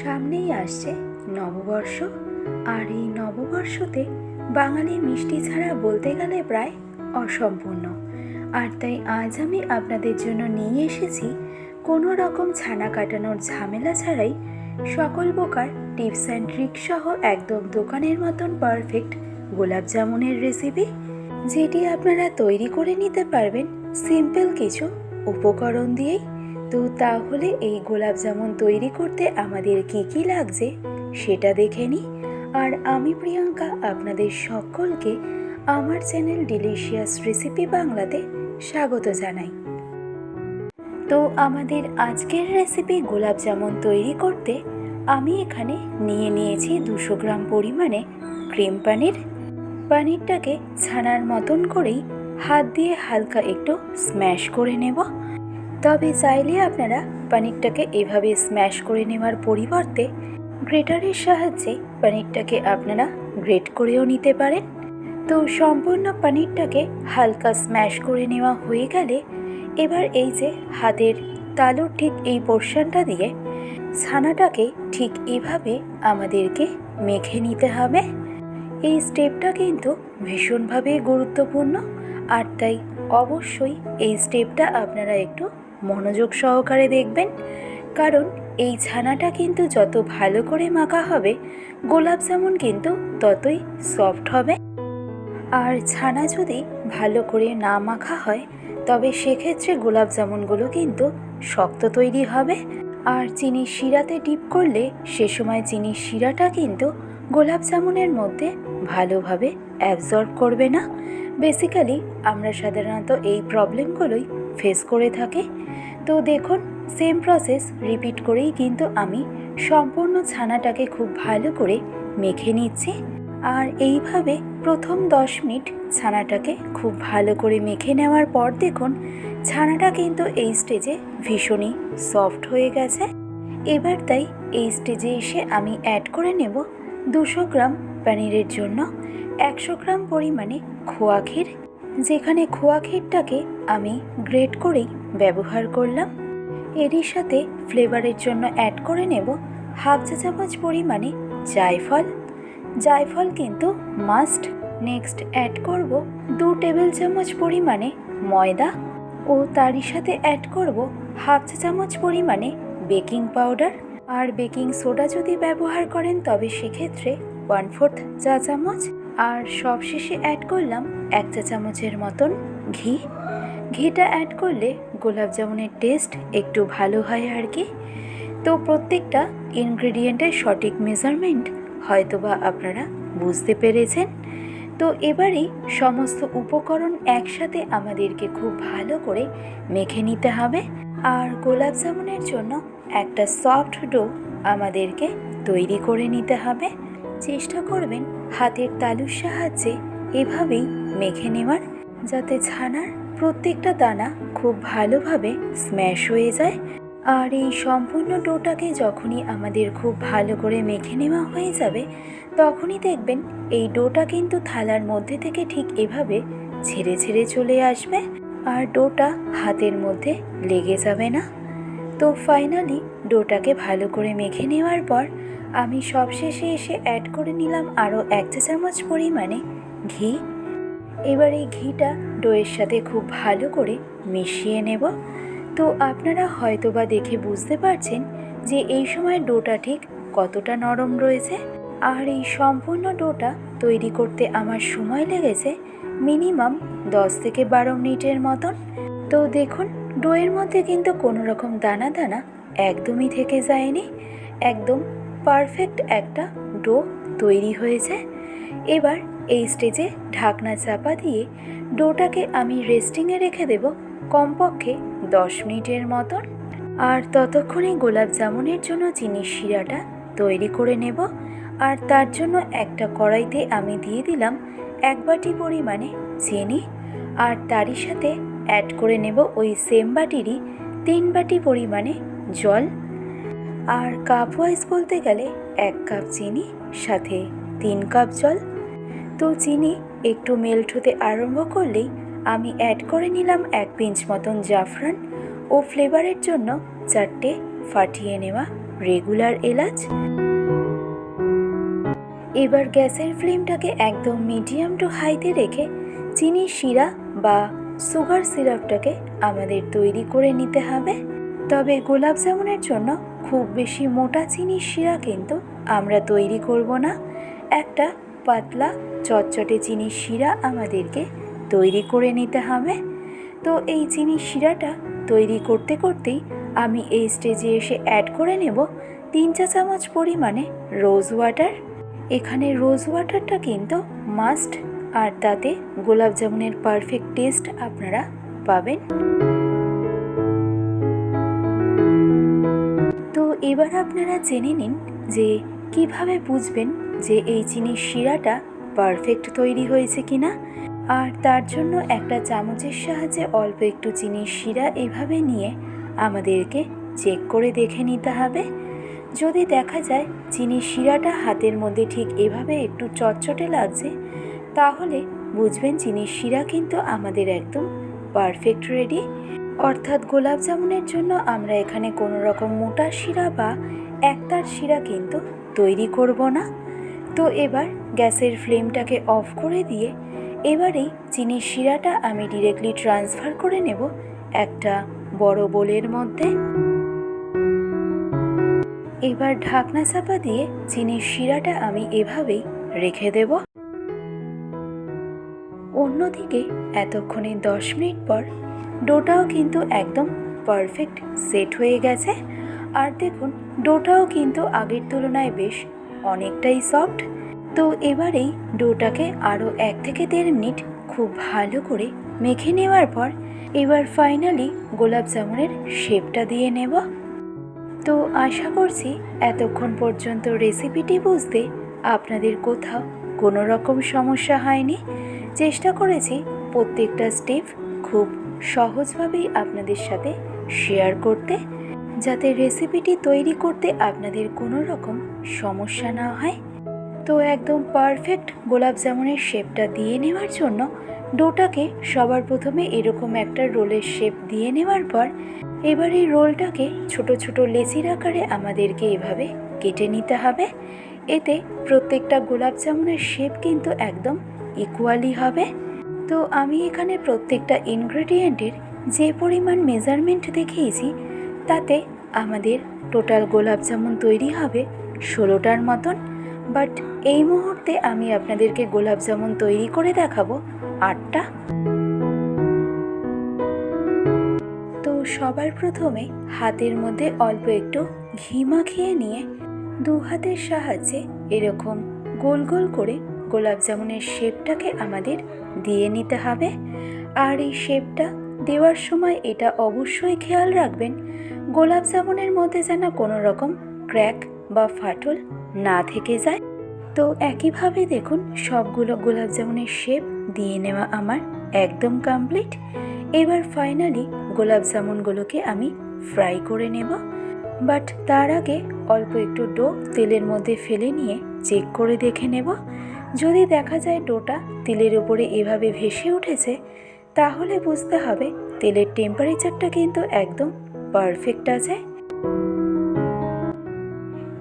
সামনেই আসছে নববর্ষ। আর এই নববর্ষতে বাঙালি মিষ্টি ছাড়া বলতে গেলে প্রায় অসম্পূর্ণ। আর তাই আজ আমি আপনাদের জন্য নিয়ে এসেছি কোনো রকম ছানা কাটানোর ঝামেলা ছাড়াই সকল প্রকার টিপস অ্যান্ড ট্রিক সহ একদম দোকানের মতন পারফেক্ট গোলাপ জামুনের রেসিপি, যেটি আপনারা তৈরি করে নিতে পারবেন সিম্পল কিছু উপকরণ দিয়েই। তো তাহলে এই গোলাপ জামুন তৈরি করতে আমাদের কি কি লাগছে সেটা দেখে নিই। আর আমি প্রিয়াঙ্কা আপনাদের সকলকে আমার চ্যানেল ডিলিশিয়াস রেসিপি বাংলাতে স্বাগত জানাই। তো আমাদের আজকের রেসিপি গোলাপ জামুন তৈরি করতে আমি এখানে নিয়ে নিয়েছি দুশো গ্রাম পরিমাণে ক্রিম পানির। পানিরটাকে ছানার মতন করেই হাত দিয়ে হালকা একটু স্ম্যাশ করে নেব। তবে চাইলে আপনারা পানিরটাকে এভাবে স্ম্যাশ করে নেওয়ার পরিবর্তে গ্রেটারের সাহায্যে পানিরটাকে আপনারা গ্রেট করেও নিতে পারেন। তো সম্পূর্ণ পানিরটাকে হালকা স্ম্যাশ করে নেওয়া হয়ে গেলে এবার এই যে হাতের তালুর ঠিক এই পোর্শনটা দিয়ে ছানাটাকে ঠিক এভাবে আমাদেরকে মেখে নিতে হবে। এই স্টেপটা কিন্তু ভীষণভাবে গুরুত্বপূর্ণ, আর তাই অবশ্যই এই স্টেপটা আপনারা একটু মনোযোগ সহকারে দেখবেন। কারণ এই ছানাটা কিন্তু যত ভালো করে মাখা হবে, গোলাপ জামুন কিন্তু ততই সফট হবে। আর ছানা যদি ভালো করে না মাখা হয়, তবে সেক্ষেত্রে গোলাপ জামুনগুলো কিন্তু শক্ত তৈরি হবে। আর চিনি শিরাতে ডিপ করলে সে সময় চিনি শিরাটা কিন্তু গোলাপ জামুনের মধ্যে ভালোভাবে অ্যাবজর্ব করবে না। বেসিক্যালি আমরা সাধারণত এই প্রবলেমগুলোই ফেস করে থাকি। তো দেখুন সেম প্রসেস রিপিট করেই কিন্তু আমি সম্পূর্ণ ছানাটাকে খুব ভালো করে মেখে নিচ্ছি। আর এইভাবে প্রথম দশ মিনিট ছানাটাকে খুব ভালো করে মেখে নেওয়ার পর দেখুন, ছানাটা কিন্তু এই স্টেজে ভীষণই সফট হয়ে গেছে। এবার তাই এই স্টেজে এসে আমি অ্যাড করে নেব দুশো গ্রাম পনিরের জন্য। একশো গ্রাম পরিমাণে খোয়া ক্ষীর, যেখানে খোয়া ক্ষীরটাকে আমি গ্রেট করেই ব্যবহার করলাম। এরই সাথে ফ্লেভারের জন্য অ্যাড করে নেব হাফ চা চামচ পরিমাণে জায়ফল। জায়ফল কিন্তু মাস্ট। নেক্সট অ্যাড করব দু টেবিল চামচ পরিমাণে ময়দা ও তারই সাথে অ্যাড করব হাফ চা চামচ পরিমাণে বেকিং পাউডার। আর বেকিং সোডা যদি ব্যবহার করেন, তবে সেক্ষেত্রে ওয়ান ফোর্থ চা চামচ আর সবশেষে অ্যাড করলাম এক চা চামচের মতন ঘি। ঘিটা অ্যাড করলে গোলাপ জামুনের টেস্ট একটু ভালো হয় আর কি। তো প্রত্যেকটা ইনগ্রেডিয়েন্টের সঠিক মেজারমেন্ট হয়তোবা আপনারা বুঝতে পেরেছেন। তো এবারেই সমস্ত উপকরণ একসাথে আমাদেরকে খুব ভালো করে মেখে নিতে হবে। আর গোলাপ জামুনের জন্য একটা সফট ডো আমাদেরকে তৈরি করে নিতে হবে। চেষ্টা করবেন হাতের তালুর সাহায্যে এভাবেই মেখে নেওয়ার, যাতে ছানার প্রত্যেকটা দানা খুব ভালোভাবে স্ম্যাশ হয়ে যায়। আর এই সম্পূর্ণ ডোটাকে যখনই আমাদের খুব ভালো করে মেখে নেওয়া হয়ে যাবে, তখনই দেখবেন এই ডোটা কিন্তু থালার মধ্যে থেকে ঠিক এভাবে ছেড়ে ছেড়ে চলে আসবে, আর ডোটা হাতের মধ্যে লেগে যাবে না। তো ফাইনালি ডোটাকে ভালো করে মেখে নেওয়ার পর আমি সবশেষে এসে অ্যাড করে নিলাম আরও এক চা চামচ পরিমাণে ঘি। এবার এই ঘিটা ডোয়ের সাথে খুব ভালো করে মিশিয়ে নেব। তো আপনারা হয়তোবা দেখে বুঝতে পারছেন যে এই সময় ডোটা ঠিক কতটা নরম রয়েছে। আর এই সম্পূর্ণ ডোটা তৈরি করতে আমার সময় লেগেছে মিনিমাম দশ থেকে বারো মিনিটের মতন। তো দেখুন ডোয়ের মধ্যে কিন্তু কোনো রকম দানা দানা একদমই থেকে যায়নি। একদম পারফেক্ট একটা ডো তৈরি হয়েছে। এবার এই স্টেজে ঢাকনা চাপা দিয়ে ডোটাকে আমি রেস্টিংয়ে রেখে দেব কমপক্ষে দশ মিনিটের মতন। আর ততক্ষণে গোলাপ জামুনের জন্য চিনির শিরাটা তৈরি করে নেব। আর তার জন্য একটা কড়াইতে আমি দিয়ে দিলাম এক বাটি পরিমাণে চিনি। আর তারই সাথে অ্যাড করে নেব ওই সেম বাটিরই তিন বাটি পরিমাণে জল। আর কাপ ওয়াইজ বলতে গেলে এক কাপ চিনি, সাথে তিন কাপ জল। তো চিনি একটু মেল্ট হতে আরম্ভ করলেই আমি অ্যাড করে নিলাম এক পিঞ্চ মতন জাফরান ও ফ্লেভারের জন্য চারটে ফাটিয়ে নেওয়া রেগুলার এলাচ। এবার গ্যাসের ফ্লেমটাকে একদম মিডিয়াম টু হাইতে রেখে চিনির শিরা বা সুগার সিরাপটাকে আমাদের তৈরি করে নিতে হবে। তবে গোলাপ জামুনের জন্য খুব বেশি মোটা চিনির শিরা কিন্তু আমরা তৈরি করব না। একটা পাতলা চটচটে চিনির শিরা আমাদেরকে তৈরি করে নিতে হবে। তো এই চিনির শিরাটা তৈরি করতে করতেই আমি এই স্টেজে এসে অ্যাড করে নেব তিন চা চামচ পরিমাণে রোজ ওয়াটার। এখানে রোজ ওয়াটারটা কিন্তু মাস্ট আর তাতে গোলাপ জামুনের পারফেক্ট টেস্ট আপনারা পাবেন। তো এবার আপনারা জেনে নিন যে কীভাবে বুঝবেন যে এই চিনির শিরাটা পারফেক্ট তৈরি হয়েছে কিনা? আর তার জন্য একটা চামচের সাহায্যে অল্প একটু চিনির শিরা এভাবে নিয়ে আমাদেরকে চেক করে দেখে নিতে হবে। যদি দেখা যায় চিনির শিরাটা হাতের মধ্যে ঠিক এভাবে একটু চটচটে লাগছে তাহলে বুঝবেন চিনির শিরা কিন্তু আমাদের একদম পারফেক্ট রেডি অর্থাৎ গোলাপ জামুনের জন্য আমরা এখানে কোনো রকম মোটা শিরা বা একতার শিরা কিন্তু তৈরি করব না। তো এবার গ্যাসের ফ্লেমটাকে অফ করে দিয়ে এবারেই চিনির শিরাটা আমি ডিরেক্টলি ট্রান্সফার করে নেব একটা বড় বোলের মধ্যে। এবার ঢাকনা চাপা দিয়ে চিনির শিরাটা আমি এভাবেই রেখে দেব। অন্যদিকে, এতক্ষণে দশ মিনিট পর ডোটাও কিন্তু একদম পারফেক্ট সেট হয়ে গেছে। আর দেখুন, ডোটাও কিন্তু আগের তুলনায় বেশ অনেকটাই সফট তো এবারেই ডোটাকে আরও এক থেকে দেড় মিনিট খুব ভালো করে মেখে নেওয়ার পর এবার ফাইনালি গোলাপ জামুনের শেপটা দিয়ে নেব। তো আশা করছি এতক্ষণ পর্যন্ত রেসিপিটি বুঝতে আপনাদের কোথাও কোনো রকম সমস্যা হয়নি। চেষ্টা করেছি প্রত্যেকটা স্টেপ খুব সহজভাবেই আপনাদের সাথে শেয়ার করতে, যাতে রেসিপিটি তৈরি করতে আপনাদের কোনো রকম সমস্যা না হয়। তো একদম পারফেক্ট গোলাপ জামুনের শেপটা দিয়ে নেওয়ার জন্য ডোটাকে সবার প্রথমে এরকম একটা রোলের শেপ দিয়ে নেওয়ার পর, এবার এই রোলটাকে ছোট ছোট লেচির আকারে আমাদেরকে এভাবে কেটে নিতে হবে। এতে প্রত্যেকটা গোলাপ জামুনের শেপ কিন্তু একদম ইকুয়ালি হবে। তো আমি এখানে প্রত্যেকটা ইনগ্রেডিয়েন্টের যে পরিমাণ মেজারমেন্ট দেখিয়েছি, তাতে আমাদের টোটাল গোলাপ জামুন তৈরি হবে ষোলোটার মতন। বাট এই মুহূর্তে আমি আপনাদেরকে গোলাপ জামুন তৈরি করে দেখাবো আটটা। তো সবার প্রথমে হাতের মধ্যে অল্প একটু ঘি মাখিয়ে নিয়ে দু হাতের সাহায্যে এরকম গোল গোল করে গোলাপ জামুনের শেপটাকে আমাদের দিয়ে নিতে হবে। আর এই শেপটা দেওয়ার সময় এটা অবশ্যই খেয়াল রাখবেন, গোলাপ জামুনের মধ্যে যেন কোনো রকম ক্র্যাক বা ফাটল না থেকে যায়। তো একইভাবে দেখুন, সবগুলো গোলাপ জামুনের শেপ দিয়ে নেওয়া আমার একদম কমপ্লিট এবার ফাইনালি গোলাপ জামুনগুলোকে আমি ফ্রাই করে নেব। বাট তার আগে অল্প একটু ডো তেলের মধ্যে ফেলে নিয়ে চেক করে দেখে নেব। যদি দেখা যায় ডোটা তেলের উপরে এভাবে ভেসে উঠেছে, তাহলে বুঝতে হবে তেলের টেম্পারেচারটা কিন্তু একদম পারফেক্ট আছে।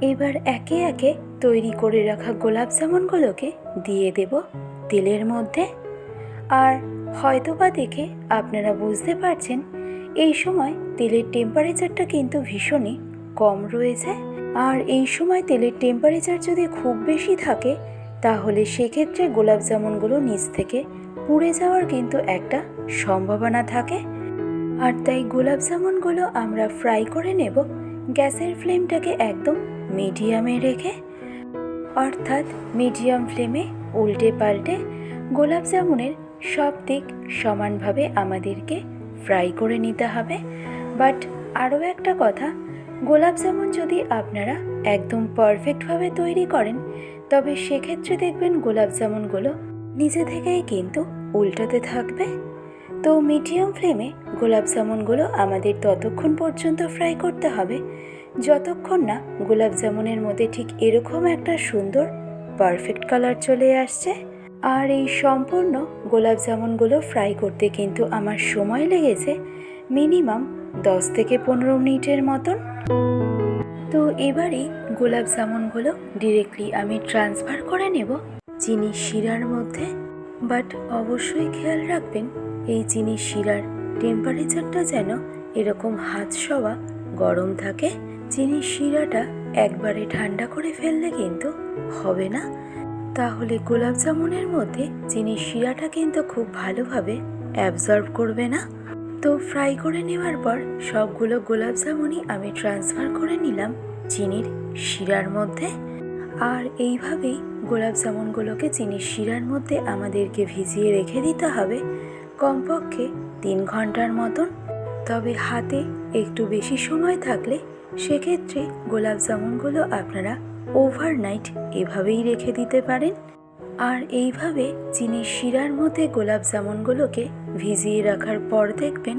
এবার একে একে তৈরি করে রাখা গোলাপ জামুনগুলোকে দিয়ে দেব তেলের মধ্যে। আর হয়তোবা দেখে আপনারা বুঝতে পারছেন, এই সময় তেলের টেম্পারেচারটা কিন্তু ভীষণই কম রয়েছে। আর এই সময় তেলের টেম্পারেচার যদি খুব বেশি থাকে, তাহলে সেক্ষেত্রে গোলাপ জামুনগুলো নিচ থেকে পুড়ে যাওয়ার কিন্তু একটা সম্ভাবনা থাকে। আর তাই গোলাপ জামুনগুলো আমরা ফ্রাই করে নেব, গ্যাসের ফ্লেমটাকে একদম মিডিয়ামে রেখে। অর্থাৎ মিডিয়াম ফ্লেমে উল্টে পাল্টে গোলাপ জামুনের সব দিক সমানভাবে আমাদেরকে ফ্রাই করে নিতে হবে। বাট আরও একটা কথা গোলাপ জামুন যদি আপনারা একদম পারফেক্টভাবে তৈরি করেন, তবে সেক্ষেত্রে দেখবেন গোলাপ জামুনগুলো নিজে থেকেই কিন্তু উল্টাতে থাকবে। তো মিডিয়াম ফ্লেমে গোলাপ জামুনগুলো আমাদের ততক্ষণ পর্যন্ত ফ্রাই করতে হবে। যতক্ষণ না গোলাপ জামুনের মধ্যে ঠিক এরকম একটা সুন্দর পারফেক্ট কালার চলে আসছে। আর এই সম্পূর্ণ গোলাপ জামুনগুলো ফ্রাই করতে কিন্তু আমার সময় লেগেছে। মিনিমাম দশ থেকে পনেরো মিনিটের মতন। তো এবারে গোলাপ জামুনগুলো ডিরেক্টলি আমি ট্রান্সফার করে নেব চিনি শিরার মধ্যে। বাট অবশ্যই খেয়াল রাখবেন, এই চিনি শিরার টেম্পারেচারটা যেন এরকম হাত সবা গরম থাকে। চিনি শিরাটা একবারে ঠান্ডা করে ফেললে কিন্তু হবে না। তাহলে গোলাপ জামুনের মধ্যে চিনির শিরাটা কিন্তু খুব ভালোভাবে অ্যাবজর্ব করবে না। তো ফ্রাই করে নেওয়ার পর সবগুলো গোলাপ জামুনই আমি ট্রান্সফার করে নিলাম চিনির শিরার মধ্যে। আর এইভাবেই গোলাপ জামুনগুলোকে চিনির শিরার মধ্যে আমাদেরকে ভিজিয়ে রেখে দিতে হবে কমপক্ষে তিন ঘণ্টার মতন। তবে হাতে একটু বেশি সময় থাকলে সেক্ষেত্রে গোলাপ জামুনগুলো আপনারা ওভারনাইট এভাবেই রেখে দিতে পারেন। আর এইভাবে চিনির শিরার মধ্যে গোলাপ জামুনগুলোকে ভিজিয়ে রাখার পর দেখবেন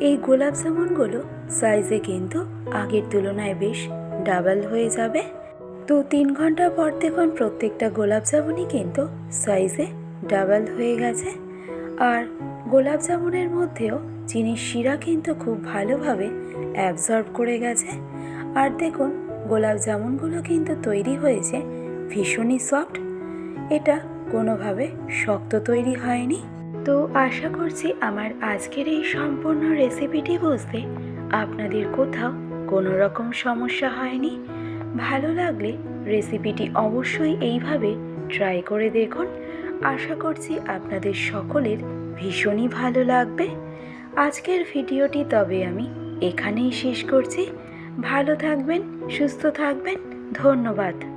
এই গোলাপ জামুনগুলো সাইজে কিন্তু আগের তুলনায় বেশ ডাবল হয়ে যাবে। তো তিন ঘণ্টা পর দেখুন প্রত্যেকটা গোলাপ জামুনই কিন্তু সাইজে ডাবল হয়ে গেছে। আর গোলাপ জামুনের মধ্যেও চিনির শিরা কিন্তু খুব ভালোভাবে অ্যাবজর্ব করে গেছে। আর দেখুন গোলাপ জামুনগুলো কিন্তু তৈরি হয়েছে ভীষণই সফট এটা কোনোভাবে শক্ত তৈরি হয়নি। তো আশা করছি আমার আজকের এই সম্পূর্ণ রেসিপিটি বুঝতে আপনাদের কোথাও কোনো রকম সমস্যা হয়নি। ভালো লাগলে রেসিপিটি অবশ্যই এইভাবে ট্রাই করে দেখুন। আশা করছি আপনাদের সকলের ভীষণই ভালো লাগবে। আজকের ভিডিওটি তবে আমি এখানেই শেষ করছি। ভালো থাকবেন, সুস্থ থাকবেন। ধন্যবাদ।